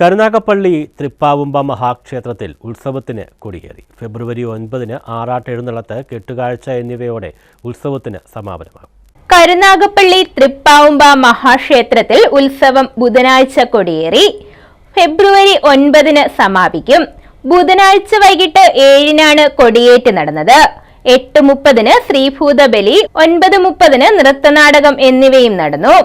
കരുനാഗപ്പള്ളി തൃപ്പാവുമ്പ മഹാക്ഷേത്രത്തിൽ ഉത്സവത്തിന് കൊടിയേറി. ഫെബ്രുവരി ഒൻപതിന് ആറാട്ട് എഴുന്നള്ളത്ത് കെട്ടുകാഴ്ച എന്നിവയോടെ ഉത്സവത്തിന് സമാപനമാകും. കരുനാഗപ്പള്ളി തൃപ്പാവുമ്പ മഹാക്ഷേത്രത്തിൽ ഉത്സവം ബുധനാഴ്ച കൊടിയേറി. ഫെബ്രുവരി ഒൻപതിന് സമാപിക്കും. ബുധനാഴ്ച വൈകിട്ട് ഏഴിനാണ് കൊടിയേറ്റ് നടന്നത്. എട്ട് മുപ്പതിന് ശ്രീഭൂതബലി ഒൻപത് മുപ്പതിന് നൃത്തനാടകം എന്നിവയും നടന്നു.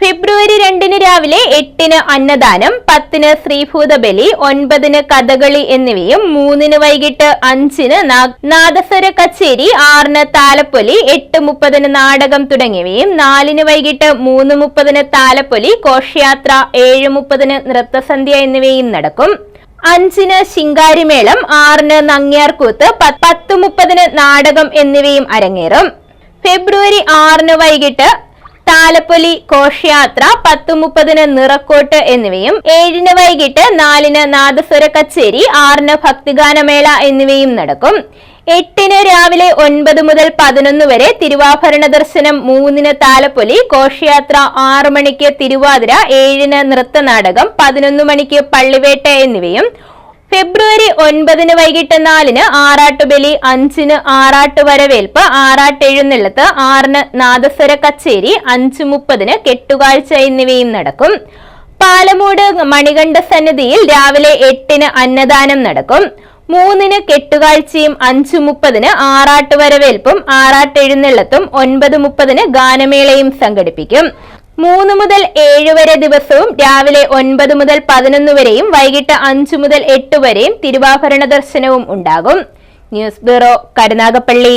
ഫെബ്രുവരി രണ്ടിന് രാവിലെ എട്ടിന് അന്നദാനം പത്തിന് ശ്രീഭൂതബലി ഒൻപതിന് കഥകളി എന്നിവയും മൂന്നിന് വൈകിട്ട് അഞ്ചിന് നാദസ്വര കച്ചേരി ആറിന് താലപ്പൊലി എട്ട് മുപ്പതിന് നാടകം തുടങ്ങിയവയും നാലിന് വൈകിട്ട് മൂന്ന് മുപ്പതിന് താലപ്പൊലി ഘോഷയാത്ര ഏഴ് മുപ്പതിന് നൃത്തസന്ധ്യ എന്നിവയും നടക്കും. അഞ്ചിന് ശിങ്കാരിമേളം ആറിന് നങ്ങ്യാർകൂത്ത് പത്ത് മുപ്പതിന് നാടകം എന്നിവയും അരങ്ങേറും. ഫെബ്രുവരി ആറിന് വൈകിട്ട് താലപ്പൊലി ഘോഷയാത്ര പത്ത് മുപ്പതിന് നിറക്കോട്ട് എന്നിവയും ഏഴിന് വൈകിട്ട് നാലിന് നാദസ്വര കച്ചേരി ആറിന് ഭക്തിഗാനമേള എന്നിവയും നടക്കും. എട്ടിന് രാവിലെ ഒൻപത് മുതൽ പതിനൊന്ന് വരെ തിരുവാഭരണ ദർശനം മൂന്നിന് താലപ്പൊലി ഘോഷയാത്ര ആറു മണിക്ക് തിരുവാതിര ഏഴിന് നൃത്തനാടകം പതിനൊന്ന് മണിക്ക് പള്ളിവേട്ട എന്നിവയും ഫെബ്രുവരി ഒൻപതിന് വൈകിട്ട് നാലിന് ആറാട്ടുബലി അഞ്ചിന് ആറാട്ട് വരവേൽപ്പ് ആറാട്ട് എഴുന്നള്ളത്ത് ആറിന് നാദസ്വര കച്ചേരി അഞ്ച് മുപ്പതിന് കെട്ടുകാഴ്ച എന്നിവയും നടക്കും. പാലമൂട് മണികണ്ഠ സന്നിധിയിൽ രാവിലെ എട്ടിന് അന്നദാനം നടക്കും. മൂന്നിന് കെട്ടുകാഴ്ചയും അഞ്ചു മുപ്പതിന് ആറാട്ട് വരവേൽപ്പും ആറാട്ട് എഴുന്നള്ളത്തും ഒൻപത് മുപ്പതിന് ഗാനമേളയും സംഘടിപ്പിക്കും. മൂന്ന് മുതൽ ഏഴ് വരെ ദിവസവും രാവിലെ ഒൻപത് മുതൽ പതിനൊന്ന് വരെയും വൈകിട്ട് അഞ്ചു മുതൽ എട്ട് വരെയും തിരുവാഭരണ ദർശനവും ഉണ്ടാകും. News bureau Karunagappally.